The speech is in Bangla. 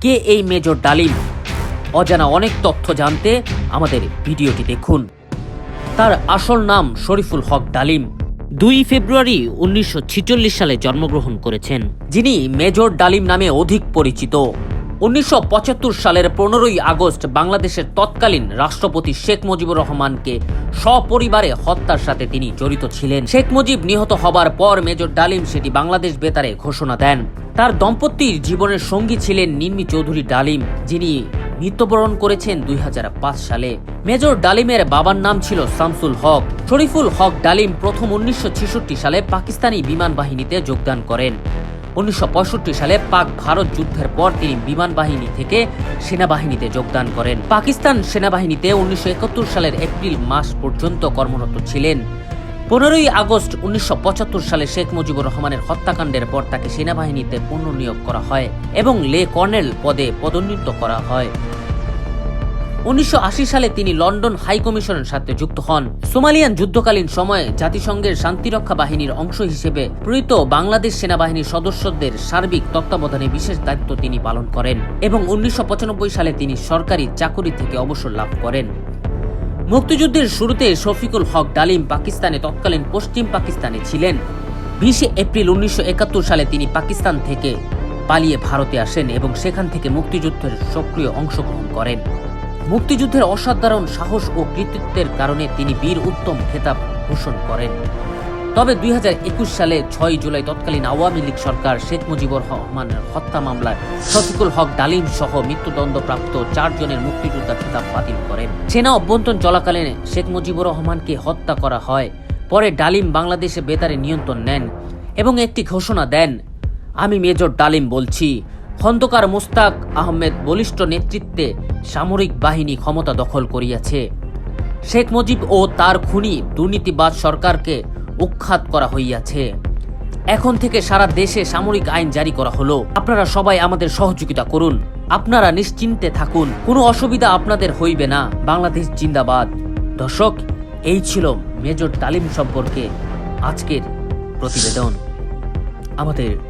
কে এই মেজর ডালিম? অজানা অনেক তথ্য জানতে আমাদের ভিডিওটি দেখুন। তার আসল নাম শরীফুল হক ডালিম। দুই ফেব্রুয়ারি উনিশশো ছেচল্লিশ সালে জন্মগ্রহণ করেছেন। যিনি মেজর ডালিম নামে অধিক পরিচিত। উনিশশো পঁচাত্তর সালের পনেরোই আগস্ট বাংলাদেশের তৎকালীন রাষ্ট্রপতি শেখ মুজিবুর রহমানকে সপরিবারে হত্যার সাথে তিনি জড়িত ছিলেন। শেখ মুজিব নিহত হবার পর মেজর ডালিম সেটি বাংলাদেশ বেতারে ঘোষণা দেন। তার দম্পতির জীবনের সঙ্গী ছিলেন নিম্মি চৌধুরী ডালিম, যিনি মৃত্যুবরণ করেছেন দুই হাজার পাঁচ সালে। মেজর ডালিমের বাবার নাম ছিল শামসুল হক। শরীফুল হক ডালিম প্রথম উনিশশো ছেষট্টি সালে পাকিস্তানি বিমান বাহিনীতে যোগদান করেন। উনিশশো পঁয়ষট্টি সালে পাক ভারত যুদ্ধের পর তিনি বিমান বাহিনী থেকে সেনাবাহিনীতে যোগদান করেন। পাকিস্তান সেনাবাহিনীতে উনিশশো একাত্তর সালের এপ্রিল মাস পর্যন্ত কর্মরত ছিলেন। পনেরোই আগস্ট উনিশশো পঁচাত্তর সালে শেখ মুজিবুর রহমানের হত্যাকাণ্ডের পর তাকে সেনাবাহিনীতে পুনর্নিয়োগ করা হয় এবং লে কর্নেল পদে পদোন্নীত করা হয়। উনিশশো আশি সালে তিনি লন্ডন হাই কমিশনের সাথে যুক্ত হন। সোমালিয়ান যুদ্ধকালীন সময়ে জাতিসংঘের শান্তিরক্ষা বাহিনীর অংশ হিসেবে প্রীত বাংলাদেশ সেনাবাহিনীর সদস্যদের সার্বিক তত্ত্বাবধানে বিশেষ দায়িত্ব তিনি পালন করেন এবং উনিশশো পঁচানব্বই সালে তিনি সরকারি চাকুরি থেকে অবসর লাভ করেন। মুক্তিযুদ্ধের শুরুতে শফিকুল হক ডালিম পাকিস্তানে তৎকালীন পশ্চিম পাকিস্তানে ছিলেন। বিশে এপ্রিল উনিশশো একাত্তর সালে তিনি পাকিস্তান থেকে পালিয়ে ভারতে আসেন এবং সেখান থেকে মুক্তিযুদ্ধের সক্রিয় অংশগ্রহণ করেন। মুক্তিযুদ্ধের অসাধারণ সাহস ও কৃতিত্বের কারণে তিনি বীর উত্তম খেতাব ঘোষণ করেন। তবে দুই হাজার একুশ সালে ছয় জুলাই তৎকালীন আওয়ামী লীগ সরকার শেখ মুজিবুর রহমানের হত্যা মামলায় শফিকুল হক ডালিম সহ মৃত্যুদণ্ডপ্রাপ্ত চারজনের মুক্তিযোদ্ধা খেতাব বাতিল করেন। সেনা অভ্যন্তরণ চলাকালীন শেখ মুজিবুর রহমানকে হত্যা করা হয়, পরে ডালিম বাংলাদেশে বেতারে নিয়ন্ত্রণ নেন এবং একটি ঘোষণা দেন, আমি মেজর ডালিম বলছি খন্দকার মুস্তাক আহমেদ বলিষ্ঠ নেতৃত্বে সামরিক বাহিনী ক্ষমতা দখল করিয়াছে। শেখ মুজিব ও তার খুনি দুর্নীতিবাদ সরকারকে উৎখাত করা হইয়াছে। এখন থেকে সারা দেশে সামরিক আইন জারি করা হলো। আপনারা সবাই আমাদের সহযোগিতা করুন। আপনারা নিশ্চিন্তে থাকুন। কোনো অসুবিধা আপনাদের হইবে না। বাংলাদেশ জিন্দাবাদ। দর্শক, এই ছিল মেজর তালিম সম্পর্কে আজকের প্রতিবেদন। আমাদের